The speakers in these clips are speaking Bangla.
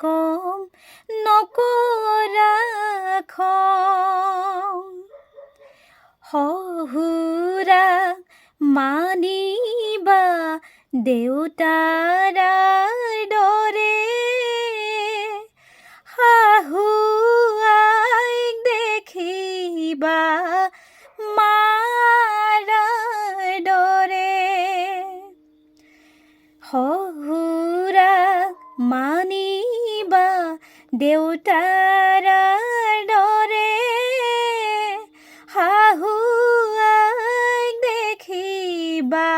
কম নকৰাখ শহুৰা মানিবা দেউতাৰাৰ দৰে শাহুৱাইক দেখিবা মারা দৰে শহুৰা মা দেউতাৰাৰ দৰে শাহু দেখিবা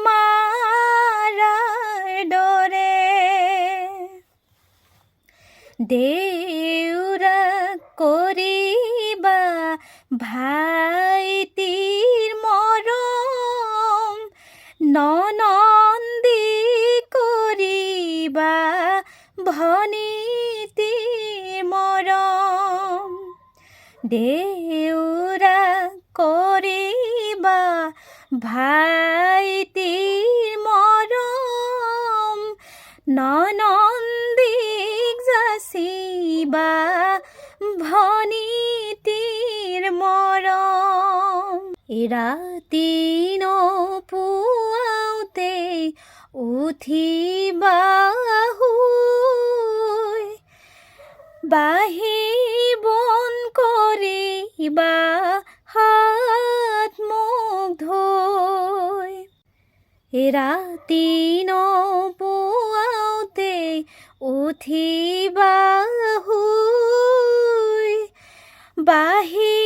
মাৰাৰ দৰে দেউৰাক কৰিবা ভাইটিৰ মৰম ননন্দী কৰিবা ভনীতিৰ দেউৰাক কৰিবা ভাইটিৰ মৰম ননন্দীক যাচিবা ভনীতিৰ মৰম ৰাতি নপুৱাওতে উঠিবা বাহি কৰিবা হাত মুখ ধুই। ৰাতি নপুৱাওতে উঠিবা শুই বাহি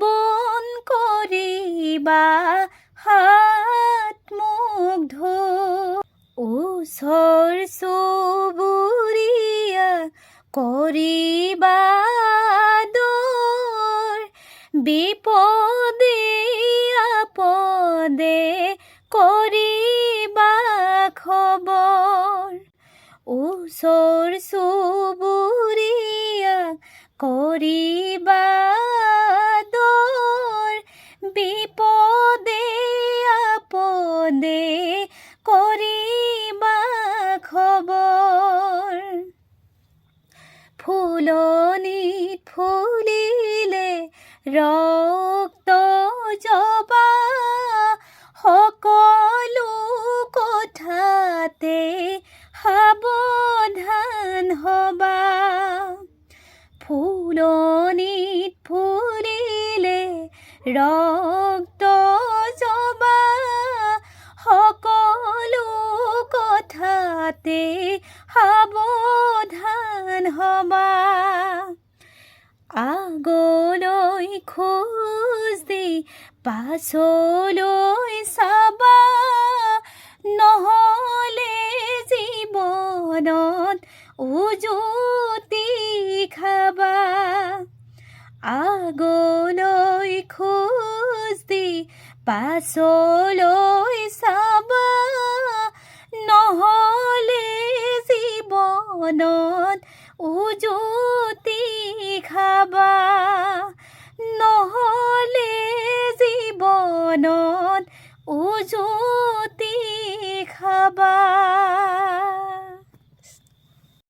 বন কৰিবা হাত মুখ ধুই। ওচৰ চুবুৰীয়া কৰিবা বিপদে আপদে কৰিবা খবৰ ওচৰ চুবুৰীয়া কৰিবা দৰ বিপদে আপদে কৰিবা খবৰ ফুলনিত ফুলিলে ৰক্ত জবা সকলো কথাতে সাৱধান হবা। ফুলনিত ফুলিলে ৰক্ত জবা সকলো কথাতে সাৱধান হবা। আগলৈ খোজ দি পাছলৈ চাবা নহ'লে জীৱনত উজুতি খাবা। আগলৈ খোজ দি পাছলৈ চাবা নহ'লে জীৱনত উজুতি খাবা। নহ'লে জীৱনত উজুতি খাবা